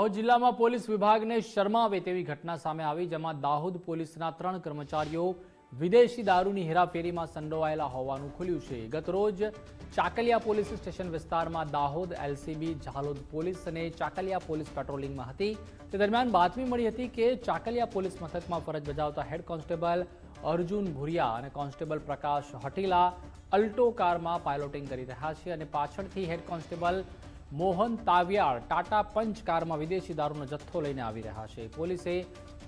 દાહોદ જિલ્લામાં પોલીસ વિભાગને શરમાવે તેવી ઘટના સામે આવી, જેમાં દાહોદ પોલીસના ત્રણ કર્મચારીઓ વિદેશી દારૂની હેરાફેરીમાં સંડોવાયેલા હોવાનું ખુલ્યું છે. ગતરોજ ચાકલિયા પોલીસ સ્ટેશન વિસ્તારમાં દાહોદ એલસીબી, ઝાલોદ પોલીસ અને ચાકલિયા પોલીસ પેટ્રોલિંગમાં હતી. તે દરમિયાન બાતમી મળી હતી કે ચાકલિયા પોલીસ મથકમાં ફરજ બજાવતા હેડ કોન્સ્ટેબલ અર્જુન ભુરિયા અને કોન્સ્ટેબલ પ્રકાશ હટીલા અલ્ટો કારમાં પાયલોટિંગ કરી રહ્યા છે અને પાછળથી head constable Mohan Taviyal Tata Punch કારમાં વિદેશી દારૂનો જથ્થો લઈને આવી રહ્યા છે. પોલીસે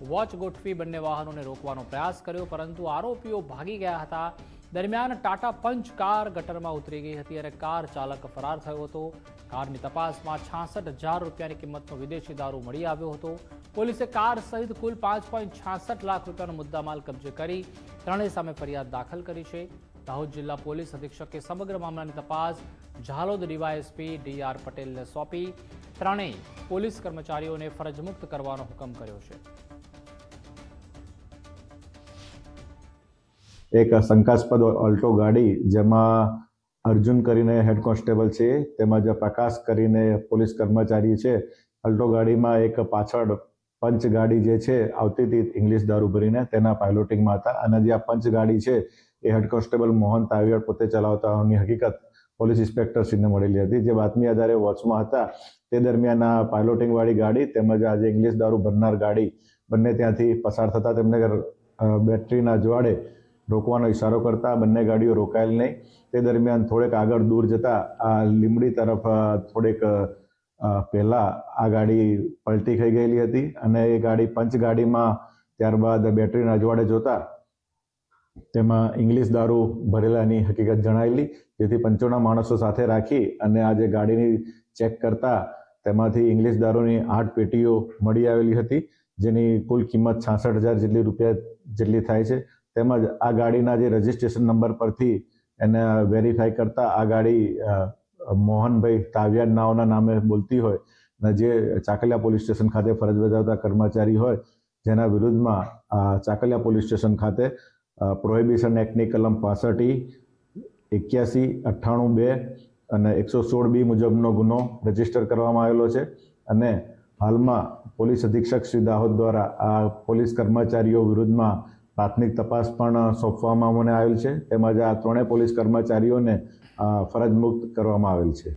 વોચ ગોઠવી બંને વાહનોને રોકવાનો પ્રયાસ કર્યો, પરંતુ આરોપીઓ ભાગી ગયા હતા. દરમિયાન ટાટા પંચ કાર ગટરમાં ઉતરી ગઈ હતી અને કાર ચાલક ફરાર થયો હતો. કારની તપાસમાં છાસઠ હજાર રૂપિયાની કિંમતનો વિદેશી દારૂ મળી આવ્યો હતો. પોલીસે કાર સહિત કુલ પાંચ પોઈન્ટ છાસઠ લાખ રૂપિયાનો મુદ્દામાલ કબજે કરી ત્રણેય સામે ફરિયાદ દાખલ કરી છે. દાહોદ જિલ્લા પોલીસ અધિક્ષકે સમગ્ર મામલાની તપાસ ઝાલોદ ડીવાયએસપી ડી આર પટેલને સોંપી. ત્રણેય પોલીસ કર્મચારીઓને ફરજમુક્ત કરવાનો હુકમ કર્યો છે. એક શંકાસ્પદ ઓલ્ટો ગાડી જેમાં અર્જુન કરીને હેડ કોન્સ્ટેબલ છે, તેમજ પ્રકાશ કરીને પોલીસ કર્મચારી છે. અલ્ટો ગાડીમાં એક પાછળ પંચ ગાડી જે છે આવતી હતી ઇંગ્લિશ દારૂ ભરીને તેના પાયલોટિંગમાં હતા. અને જે આ પંચ ગાડી છે એ હેડ કોન્સ્ટેબલ મોહન તાવિયાડ પોતે ચલાવતા હોવાની હકીકત પોલીસ ઇન્સ્પેક્ટરશ્રીને મળેલી હતી. જે બાતમી આધારે વોચમાં હતા. તે દરમિયાન આ પાયલોટિંગવાળી ગાડી તેમજ આજે ઇંગ્લિશ દારૂ ભરનાર ગાડી બંને ત્યાંથી પસાર થતા તેમને બેટરીના જ્વાળે રોકવાનો ઇશારો કરતા બંને ગાડીઓ રોકાયેલ નહીં. તે દરમિયાન થોડેક આગળ દૂર જતા આ લીમડી તરફ થોડેક પહેલા આ ગાડી પલટી થઈ ગયેલી હતી અને એ ગાડી પંચ ગાડીમાં ત્યારબાદ બેટરીના અજવાળે જોતા તેમાં ઇંગ્લિશ દારૂ ભરેલાની હકીકત જણાયેલી, જેથી પંચોના માણસો સાથે રાખી અને આ જે ગાડીની ચેક કરતા તેમાંથી ઇંગ્લિશ દારૂની આઠ પેટીઓ મળી આવેલી હતી, જેની કુલ કિંમત છાસઠ હજાર જેટલી રૂપિયા જેટલી થાય છે. તેમજ આ ગાડીના જે રજિસ્ટ્રેશન નંબર પરથી એને વેરીફાઈ કરતા આ ગાડી મોહનભાઈ તાવિયાડ નાઓના નામે બોલતી હોય અને જે ચાકલિયા પોલીસ સ્ટેશન ખાતે ફરજ બજાવતા કર્મચારી હોય, જેના વિરુદ્ધમાં ચાકલિયા પોલીસ સ્ટેશન ખાતે પ્રોહિબિશન એક્ટની કલમ પાસઠ, એક્યાસી, અઠ્ઠાણું બે અને એકસો સોળ બી મુજબનો ગુનો રજિસ્ટર કરવામાં આવેલો છે. અને હાલમાં પોલીસ અધિક્ષક શ્રી દાહોદ દ્વારા આ પોલીસ કર્મચારીઓ વિરુદ્ધમાં પ્રાથમિક તપાસ પણ સોંપવામાં મને આવેલ છે. તેમજ આ ત્રણેય પોલીસ કર્મચારીઓને ફરજ મુક્ત કરવામાં આવેલ છે.